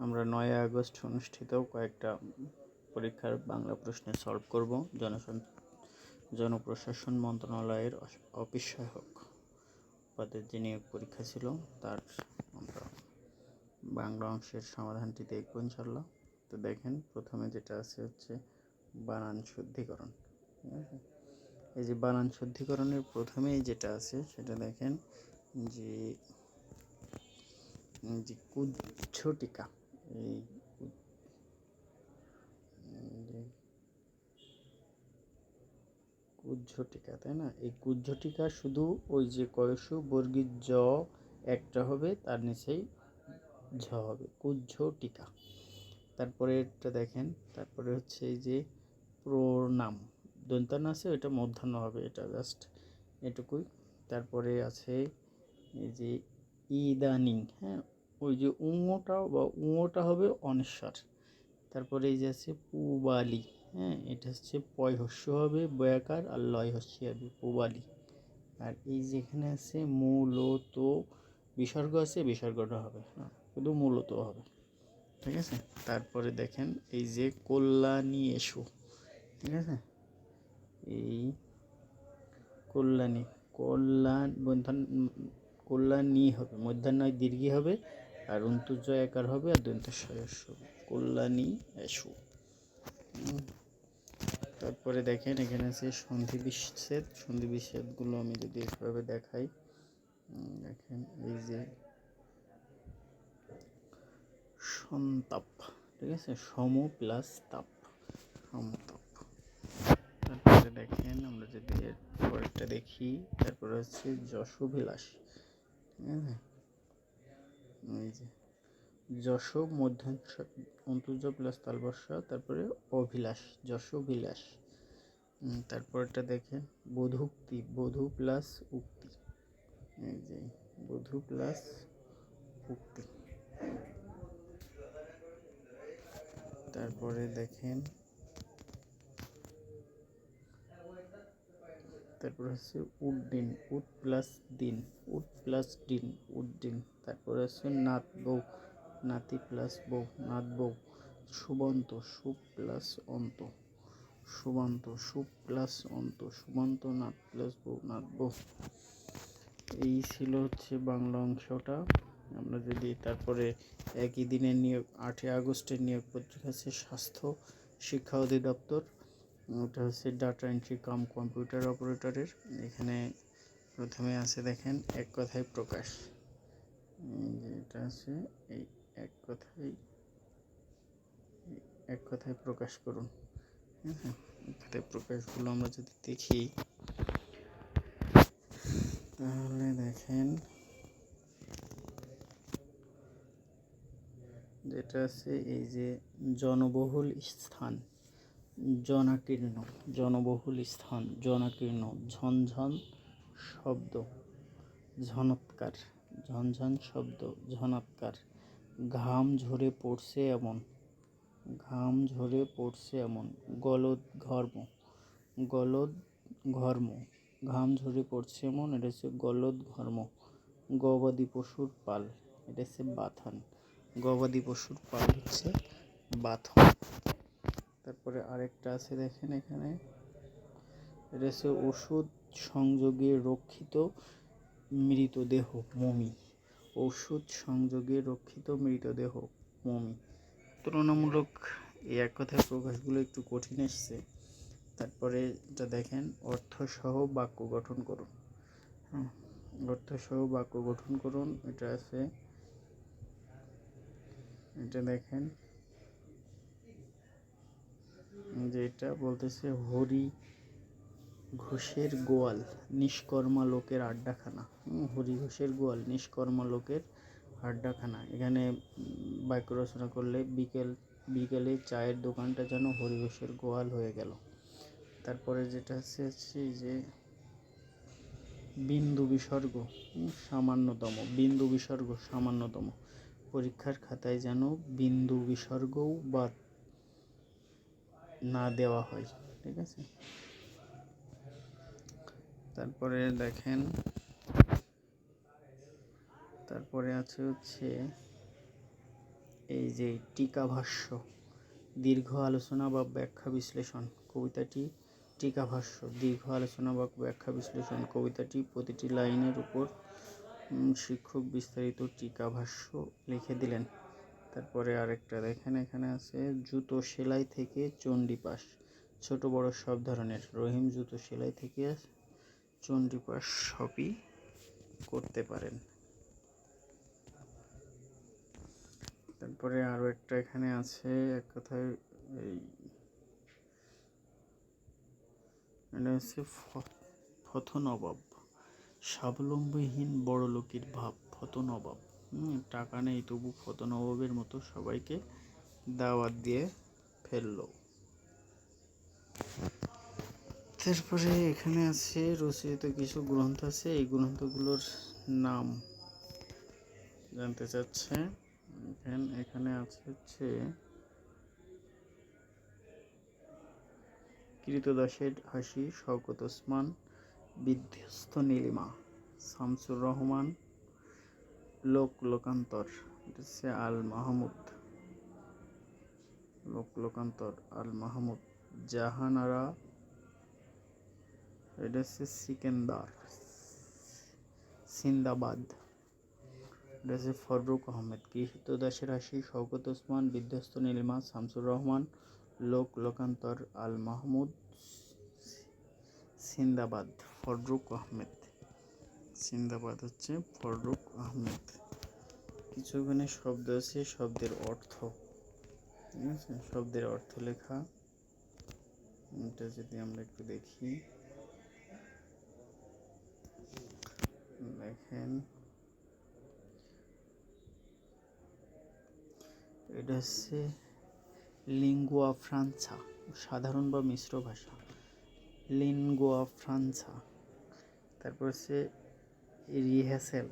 আমরা নয় আগস্ট অনুষ্ঠিত কয়েকটা পরীক্ষার বাংলা প্রশ্নের সলভ করব। জনসন, জনপ্রশাসন মন্ত্রণালয়ের অফিস সহায়ক পদের যে নিয়োগ পরীক্ষা ছিল, তার আমরা বাংলা অংশের সমাধানটি দেখব ইনশাল্লাহ তো দেখেন, প্রথমে যেটা আছে হচ্ছে বানান শুদ্ধিকরণ। ঠিক আছে? এই যে বানান শুদ্ধিকরণের প্রথমেই যেটা আছে, সেটা দেখেন যে যে কুচ্ছ টিকা। এই কু- উম, যে কুজ্ঝ টিকা তাই না? এই কুজ্ঝ টিকা শুধু ওই যে কয়সু বর্গীর জ একটা হবে তার নিচেই ঝ হবে। কুজ্ঝ টিকা তারপরে এটা দেখেন তারপরে হচ্ছে এই যে প্রণাম। দন্তান আছে ওটা মধ্যাহ্ন হবে এটা জাস্ট এটুকুই। তারপরে আছে এই যে ইদানিং হ্যাঁ? ওই যে উঙোটা বা উঙোটা হবে অনেশ্বর। তারপরে এই যে আছে পুবালি হ্যাঁ? এটা হচ্ছে পয় হস্য হবে, বয়াকার আর লয় হস্য হবে, পুবালি। আর এই যেখানে আছে মূলত বিসর্গ আছে, বিসর্গটা হবে হ্যাঁ? শুধু মূলত হবে, ঠিক আছে? তারপরে দেখেন এই যে কল্যাণী এসো ঠিক আছে? এই কল্যাণী, কল্যাণ, মধ্যাহ্ন, কল্যাণী হবে, মধ্যাহ্নয় দীর্ঘি হবে আর অন্তুজয় একার হবে আর দন্তস্বয় হবে কল্যাণী এসো। তারপরে দেখেন, এখানে আছে সন্ধি বিচ্ছেদ। সন্ধি বিচ্ছেদগুলো আমি যদি এভাবে দেখাই দেখেন, এই যে সন্তাপ, ঠিক আছে? সম প্লাস তাপ, সমতাপ। তারপরে দেখেন, আমরা যদি এর পরেরটা দেখি, তারপরে হচ্ছে যশোবিলাস ঠিক আছে? এই যে যশ মধ্যাংশ অন্তুজ প্লাস তালবর্ষা তারপরে অভিলাষ যশোবিলাস উম, তারপরটা দেখেন বধুক্তি বধূ প্লাস উক্তি। এই যে বধূ প্লাস উক্তি। তারপরে দেখেন তারপর হচ্ছে উড্ডিন উড প্লাস দিন উড প্লাস ডিন উড্ডিন তারপরে হচ্ছে নাত বউ, নাতি প্লাস বউ, নাত বউ, সুবন্ত সুপ প্লাস অন্ত, সুবন্ত সুপ প্লাস অন্ত, সুবন্ত, নাত প্লাস বউ, নাত বউ। এই ছিল হচ্ছে বাংলা অংশটা। আমরা যদি তারপরে একই দিনের নিয়োগ, আটই আগস্টের নিয়োগ পত্রিকা আছে, স্বাস্থ্য শিক্ষা অধিদপ্তর, ওটা হচ্ছে ডাটা এন্ট্রি কাম কম্পিউটার অপারেটরের এখানে প্রথমে আছে দেখেন, এক কথায় প্রকাশ। এই যে এটা আছে, এই এক কথায় এক কথায় প্রকাশ করুন। হ্যাঁ এক কথায় প্রকাশগুলো আমরা যদি দেখি, তাহলে দেখেন, যেটা আছে, এই যে জনবহুল স্থান, জনাকীর্ণ, জনবহুল স্থান, জনাকীর্ণ, ঝনঝন শব্দ, ঝনৎকার। ঝনঝন শব্দ, ঝনৎকার। ঘাম ঝরে পড়ছে এমন, ঘাম ঝরে পড়ছে এমন। গলদ ঘর্ম গলদ ঘর্ম, ঘাম ঝরে পড়ছে এমন। এটা হচ্ছে গলদ ঘর্ম। গবাদি পশুর পাল, এটা হচ্ছে বাথান গবাদি পশুর পাল হচ্ছে বাথন তারপরে আরেকটা আছে দেখেন এখানে। এটা হচ্ছে ওষুধ সংযোগে রক্ষিত মৃতদেহ, মমি। ওষুধ সংযোগে রক্ষিত মৃতদেহ, মমি। তুলনামূলক এই এক কথায় প্রকাশগুলো একটু কঠিন এসছে। তারপরে এটা দেখেন, অর্থসহ বাক্য গঠন করুন। অর্থসহ বাক্য গঠন করুন। এটা আছে, এটা দেখেন, যে এটা বলতেছে হরি ঘোষের গোয়াল, নিষ্কর্মা লোকের আড্ডাখানা। হরি ঘোষের গোয়াল, নিষ্কর্মা লোকের আড্ডাখানা। এখানে বাক্য রচনা করলে বিকেল, বিকেলে চায়ের দোকানটা যেন হরি ঘোষের গোয়াল হয়ে গেল। তারপরে যেটা হচ্ছে যে বিন্দু বিসর্গ সামান্যতম, বিন্দু বিসর্গ, সামান্যতম। পরীক্ষার খাতায় যেন বিন্দু বিসর্গও বাদ না দেওয়া হয়, ঠিক আছে? তারপরে দেখেন, তারপরে আছে হচ্ছে এই যে টিকা ভাষ্য, দীর্ঘ আলোচনা বা ব্যাখ্যা বিশ্লেষণ, কবিতাটি টিকা ভাষ্য, দীর্ঘ আলোচনা বা ব্যাখ্যা বিশ্লেষণ, কবিতাটি প্রতিটি লাইনের উপর শিক্ষক বিস্তারিত টিকা ভাষ্য লিখে দিলেন। তারপরে আরেকটা দেখেন, এখানে আছে, জুতো সেলাই থেকে চণ্ডীপাশ ছোট বড় সব ধরনের। রহিম জুতো সেলাই থেকে চণ্ডীপাস সবই করতে পারেন। তারপরে আরও একটা এখানে আছে, এক কথায় এই এটা হচ্ছে নবাব স্বাবলম্বীহীন বড় লোকের ভাব হুম, টাকা নেই তবু ফত নবাবের মতো সবাইকে দাওয়াত দিয়ে ফেলল। তারপরে এখানে আছে রচিত কিছু গ্রন্থ আছে, এই গ্রন্থগুলোর নাম জানতে চাচ্ছে। এখানে আছে হচ্ছে কৃতদাসের হাসি, শওকত ওসমান, বিধ্বস্ত নীলিমা, শামসুর রহমান, লোক লোকান্তর হচ্ছে আল মাহমুদ। লোক লোকান্তর, আল মাহমুদ। জাহানারা এটা হচ্ছে সিকেন্দার, সিন্দাবাদ। এটা হচ্ছে ফররুক আহমেদ। কৃতদাসের হাসি শওকত ওসমান, বিধ্বস্ত নীলিমা, শামসুর রহমান, লোক লোকান্তর আল মাহমুদ, সিন্দাবাদ ফররুক আহমেদ। সিন্দাবাদ হচ্ছে ফররুক আহমেদ। কিছু এখানে শব্দ আছে, শব্দের অর্থ। ঠিক আছে? শব্দের অর্থ লেখা। এটা যদি আমরা একটু দেখি। দেখেন। এটা হচ্ছে লিঙ্গুয়া ফ্রান্সা সাধারণ বা মিশ্র ভাষা। Lingua franca. তারপর হচ্ছে রিহার্সেল